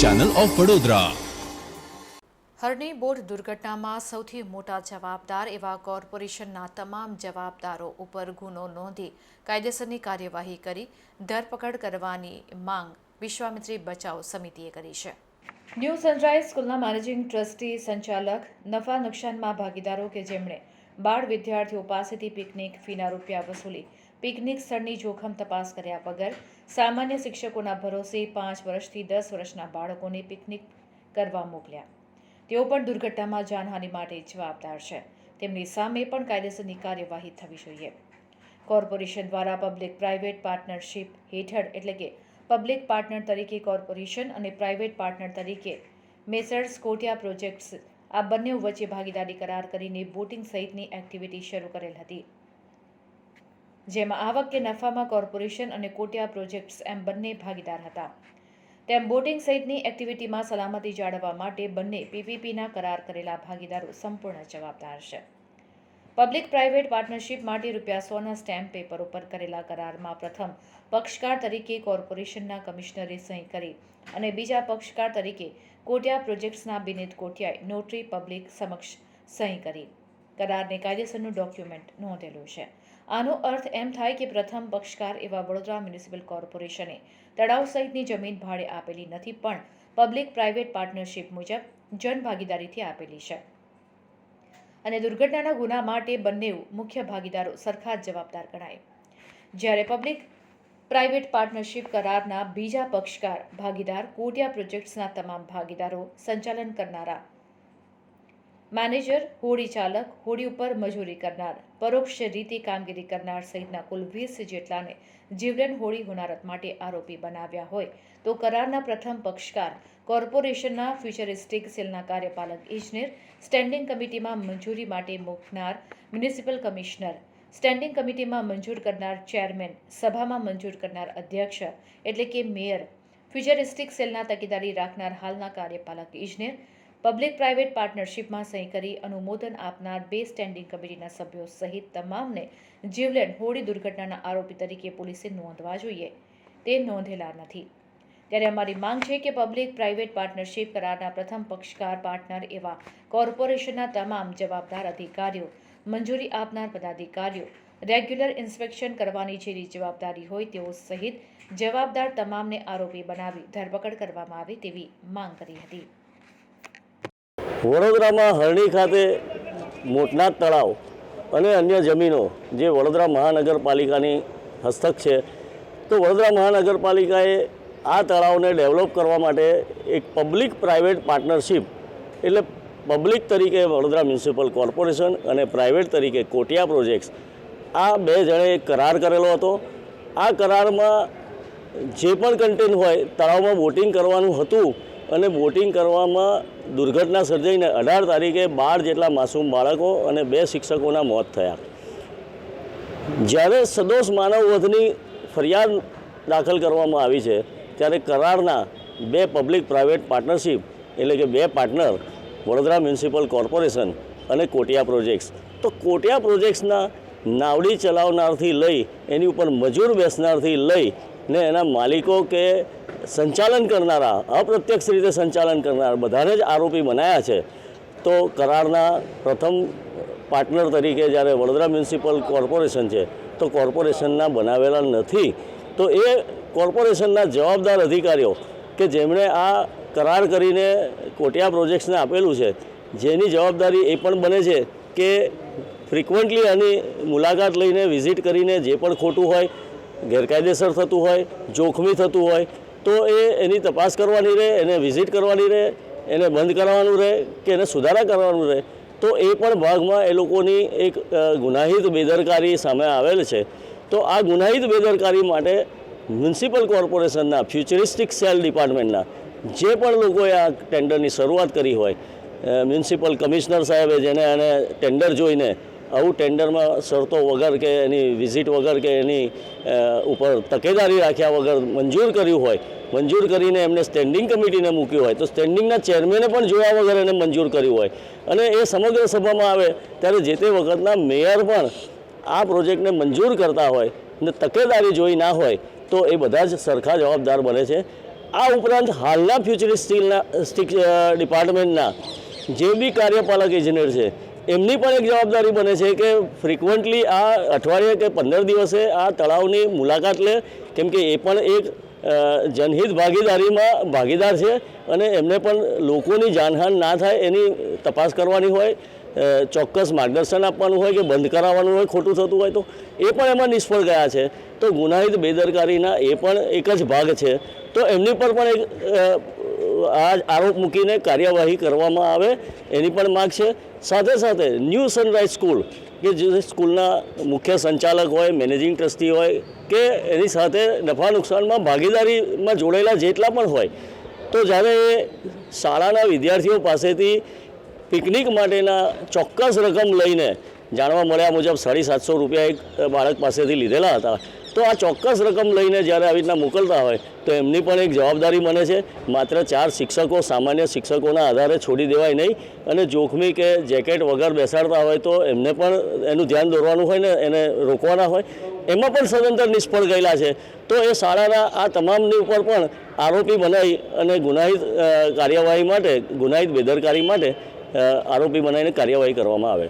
Channel of Vadodara Harni boat દુર્ઘટનામાં સૌથી મોટા જવાબદાર એવા કોર્પોરેશનના તમામ જવાબદારો ઉપર ગુનો નોંધી કાયદેસરની કાર્યવાહી કરી ધરપકડ કરવાની માંગ વિશ્વામિત્રી બચાવ સમિતિએ કરી છે. ન્યૂ સનરાઇઝ સ્કૂલના મેનેજિંગ ટ્રસ્ટી સંચાલક નફા નુકસાનમાં ભાગીદારો કે જેમણે બાળ વિદ્યાર્થીઓ પાસેથી પિકનિક ફીના રૂપિયા વસૂલી પિકનિક સ્થળની જોખમ તપાસ કર્યા વગર સામાન્ય શિક્ષકોના ભરોસે પાંચ વર્ષથી દસ વર્ષના બાળકોને પિકનિક કરવા મોકલ્યા. તેઓ પણ દુર્ઘટનામાં જાનહાનિ માટે જવાબદાર છે. તેમની સામે પણ કાયદેસરની કાર્યવાહી થવી જોઈએ. કોર્પોરેશન દ્વારા પબ્લિક પ્રાઇવેટ પાર્ટનરશિપ હેઠળ એટલે કે પબ્લિક પાર્ટનર તરીકે કોર્પોરેશન અને પ્રાઇવેટ પાર્ટનર તરીકે મેસર્સ કોટિયા પ્રોજેક્ટ્સ આ બંને વચ્ચે ભાગીદારી કરાર કરીને બોટિંગ સહિતની એક્ટિવિટી શરૂ કરેલ હતી. જેમાં આવક કે નફામાં કોર્પોરેશન અને કોટિયા પ્રોજેક્ટ્સ એમ બંને ભાગીદાર હતા. તેમ બોટિંગ સહિતની એક્ટિવિટીમાં સલામતી જાળવવા માટે બંને પીપીપીના કરાર કરેલા ભાગીદારો સંપૂર્ણ જવાબદાર છે. પબ્લિક પ્રાઇવેટ પાર્ટનરશિપ માટે રૂપિયા સોના સ્ટેમ્પ પેપર ઉપર કરેલા કરારમાં પ્રથમ પક્ષકાર તરીકે કોર્પોરેશનના કમિશનરે સહી કરી અને બીજા પક્ષકાર તરીકે કોટિયા પ્રોજેક્ટ્સના બિનેત કોટિયાએ નોટરી પબ્લિક સમક્ષ સહી કરી. કરારને કાયદેસરનું ડોક્યુમેન્ટ નોંધેલું છે. આનો અર્થ એમ થાય કે પ્રથમ પક્ષકાર એવા વડોદરા મ્યુનિસિપલ કોર્પોરેશને તળાવ સહિતની જમીન ભાડે આપેલી નથી, પણ પબ્લિક પ્રાઇવેટ પાર્ટનરશિપ મુજબ જનભાગીદારીથી આપેલી છે. અને દુર્ઘટનાના ગુના માટે બંને મુખ્ય ભાગીદારો સરખા જ જવાબદાર ગણાય. જ્યારે પબ્લિક પ્રાઇવેટ પાર્ટનરશિપ કરારના બીજા પક્ષકાર ભાગીદાર કોટિયા પ્રોજેક્ટ્સના તમામ ભાગીદારો સંચાલન કરનારા મેનેજર, હોડી ચાલક, હોડી ઉપર મજૂરી કરનાર, પરોક્ષ રીતે કામગીરી કરનાર સહિતના કુલ વીસ જેટલાને જીવલેણ હોડી હોનારત માટે આરોપી બનાવ્યા હોય તો કરારના પ્રથમ પક્ષકાર, કોર્પોરેશનના ફ્યુચરિસ્ટિક સેલના કાર્યપાલક ઇજનેર, સ્ટેન્ડિંગ કમિટીમાં મંજૂરી માટે મૂકનાર મ્યુનિસિપલ કમિશનર, સ્ટેન્ડિંગ કમિટીમાં મંજૂર કરનાર ચેરમેન, સભામાં મંજૂર કરનાર અધ્યક્ષ એટલે કે મેયર, ફ્યુચરિસ્ટિક સેલના તકેદારી રાખનાર હાલના કાર્યપાલક ઇજનેર પબ્લિક પ્રાઇવેટ પાર્ટનરશિપમાં સહી કરી અનુમોદન આપનાર બે સ્ટેન્ડિંગ કમિટીના સભ્યો સહિત તમામને જીવલેણ હોડી દુર્ઘટનાના આરોપી તરીકે પોલીસે નોંધવા જોઈએ. તે નોંધેલા નથી. ત્યારે અમારી માંગ છે કે પબ્લિક પ્રાઇવેટ પાર્ટનરશિપ કરારના પ્રથમ પક્ષકાર પાર્ટનર એવા કોર્પોરેશનના તમામ જવાબદાર અધિકારીઓ, મંજૂરી આપનાર પદાધિકારીઓ, રેગ્યુલર ઇન્સ્પેક્શન કરવાની જેની જવાબદારી હોય તેઓ સહિત જવાબદાર તમામને આરોપી બનાવી ધરપકડ કરવામાં આવે તેવી માંગ કરી હતી. વડોદરામાં હરણી ખાતે મોટનાથ તળાવ અને અન્ય જમીનો, જે વડોદરા મહાનગરપાલિકાની હસ્તક છે. તો વડોદરા મહાનગરપાલિકાએ આ તળાવને ડેવલપ કરવા માટે એક પબ્લિક પ્રાઇવેટ પાર્ટનરશિપ, એટલે પબ્લિક તરીકે વડોદરા મ્યુનિસિપલ કોર્પોરેશન અને પ્રાઇવેટ તરીકે કોટિયા પ્રોજેક્ટ્સ, આ બે જણે કરાર કરેલો હતો. આ કરારમાં જે પણ કન્ટેન્ટ હોય, તળાવમાં બોટિંગ કરવાનું હતું અને બોટિંગ કરવામાં દુર્ઘટના સર્જાઈને અઢાર તારીખે બાર જેટલા માસૂમ બાળકો અને બે શિક્ષકોના મોત થયા. જ્યારે સદોષ માનવવધની ફરિયાદ દાખલ કરવામાં આવી છે, ત્યારે કરારના બે પબ્લિક પ્રાઇવેટ પાર્ટનરશિપ એટલે કે બે પાર્ટનર વડોદરા મ્યુનિસિપલ કોર્પોરેશન અને કોટિયા પ્રોજેક્ટ્સ તો કોટિયા પ્રોજેક્ટ્સના નાવડી ચલાવનારથી લઈ, એની ઉપર મજૂર બેસનારથી લઈ ને એના માલિકો કે સંચાલન કરનારા, અપ્રત્યક્ષ રીતે સંચાલન કરનાર બધાને જ આરોપી બનાવ્યા છે. તો કરારના પ્રથમ પાર્ટનર તરીકે જ્યારે વડોદરા મ્યુનિસિપલ કોર્પોરેશન છે, તો કોર્પોરેશનના બનાવેલા નથી. તો એ કોર્પોરેશનના જવાબદાર અધિકારીઓ કે જેમણે આ કરાર કરીને કોટિયા પ્રોજેક્ટ્સને આપેલું છે, જેની જવાબદારી એ પણ બને છે કે ફ્રિકવન્ટલી આની મુલાકાત લઈને વિઝિટ કરીને જે પણ ખોટું હોય ગેરકાયદેસર થતું હોય, જોખમી થતું હોય, તો એ એની તપાસ કરવાની રહે, એને વિઝિટ કરવાની રહે, એને બંધ કરવાનું રહે કે એને સુધારા કરવાનું રહે, તો એ પણ ભાગમાં એ લોકોની એક ગુનાહિત બેદરકારી સામે આવેલ છે. તો આ ગુનાહિત બેદરકારી માટે મ્યુનિસિપલ કોર્પોરેશનના, ફ્યુચરિસ્ટિક સેલ ડિપાર્ટમેન્ટના, જે પણ લોકોએ આ ટેન્ડરની શરૂઆત કરી હોય મ્યુનિસિપલ કમિશનર સાહેબે જેને એને ટેન્ડર જોઈને આવું ટેન્ડરમાં શરતો વગર કે એની વિઝિટ વગર કે એની ઉપર તકેદારી રાખ્યા વગર મંજૂર કર્યું હોય, મંજૂર કરીને એમને સ્ટેન્ડિંગ કમિટીને મૂક્યું હોય, તો સ્ટેન્ડિંગના ચેરમેને પણ જોયા વગર એને મંજૂર કર્યું હોય. અને એ સમગ્ર સભામાં આવે ત્યારે જે તે વખતના મેયર પણ આ પ્રોજેક્ટને મંજૂર કરતા હોય ને તકેદારી જોઈ ના હોય, તો એ બધા જ સરખા જવાબદાર બને છે. આ ઉપરાંત હાલના ફ્યુચરિસ્ટિકના સ્ટિક ડિપાર્ટમેન્ટના જે બી કાર્યપાલક ઇજનેર છે એમની પણ એક જવાબદારી બને છે કે ફ્રિકવન્ટલી આ અઠવાડિયે કે પંદર દિવસે આ તળાવની મુલાકાત લે. કેમ કે એ પણ એક જનહિત ભાગીદારીમાં ભાગીદાર છે અને એમને પણ લોકોની જાનહાન ના થાય એની તપાસ કરવાની હોય ચોક્કસ માર્ગદર્શન આપવાનું હોય કે બંધ કરાવવાનું હોય, ખોટું થતું હોય તો એ પણ એમાં નિષ્ફળ ગયા છે. તો ગુનાહિત બેદરકારીના એ પણ એક જ ભાગ છે. તો એમની પર પણ એક આ આરોપ મૂકીને કાર્યવાહી કરવામાં આવે, એની પણ માગ છે. સાથે સાથે ન્યૂ સનરાઈઝ સ્કૂલ, કે જે સ્કૂલના મુખ્ય સંચાલક હોય, મેનેજિંગ ટ્રસ્ટી હોય, કે એની સાથે નફા નુકસાનમાં ભાગીદારીમાં જોડાયેલા જેટલા પણ હોય, તો જ્યારે એ શાળાના વિદ્યાર્થીઓ પાસેથી પિકનિક માટેના ચોક્કસ રકમ લઈને જાણવા મળ્યા મુજબ સાડી સાતસો રૂપિયા એક બાળક પાસેથી લીધેલા હતા તો આ ચોક્કસ રકમ લઈને જ્યારે આવી રીતના મોકલતા હોય, તો એમની પણ એક જવાબદારી બને છે. માત્ર ચાર શિક્ષકો, સામાન્ય શિક્ષકોના આધારે છોડી દેવાય નહીં અને જોખમી કે જેકેટ વગર બેસાડતા હોય તો એમને પણ એનું ધ્યાન દોરવાનું હોય ને એને રોકવાના હોય. એમાં પણ સદંતર નિષ્ફળ ગયેલા છે. તો એ શાળાના આ તમામની ઉપર પણ આરોપી બનાવી અને ગુનાહિત કાર્યવાહી માટે, ગુનાહિત બેદરકારી માટે આરોપી બનાવીને કાર્યવાહી કરવામાં આવે.